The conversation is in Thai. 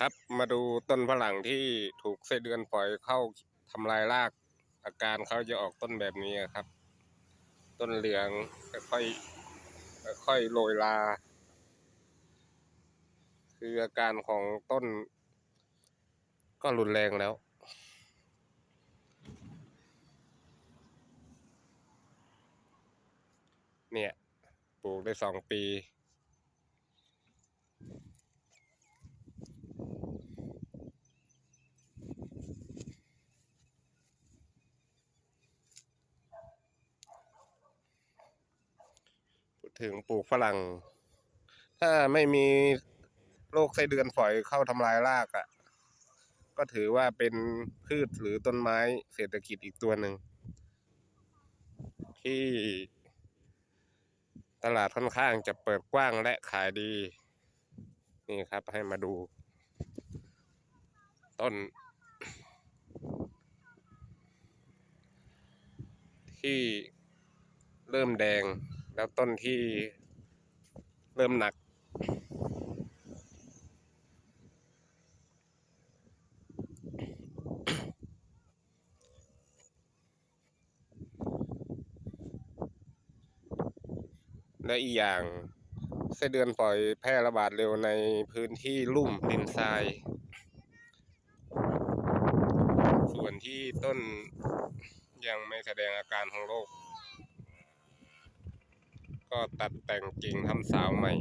ครับมาดูต้นฝรั่งที่ถูกไส้เดือนปล่อยเข้าทำลายราก อาการเขาจะออกต้นแบบนี้ครับ ต้นเหลืองค่อยค่อยโรยลา คืออาการของต้น ก็รุนแรงแล้วเนี่ยปลูกได้สองปี ถึงปลูกฝรั่ง ถ้าไม่มีโรคไส้เดือนฝอยเข้าทำลายรากอะ่ะ ก็ถือว่าเป็นพืชหรือต้นไม้เศรษฐกิจอีกตัวหนึ่ง ที่ตลาดค่อนข้างจะเปิดกว้างและขายดี นี่ครับให้มาดู ต้น ที่เริ่มแดง แล้วต้นที่เริ่มหนัก และอีกอย่างไส้เดือนปล่อยแพร่ระบาดเร็วในพื้นที่ลุ่มดินทราย ส่วนที่ต้นยังไม่แสดงอาการของโรค ก็ตัดแต่งกิ่งทำสาวใหม่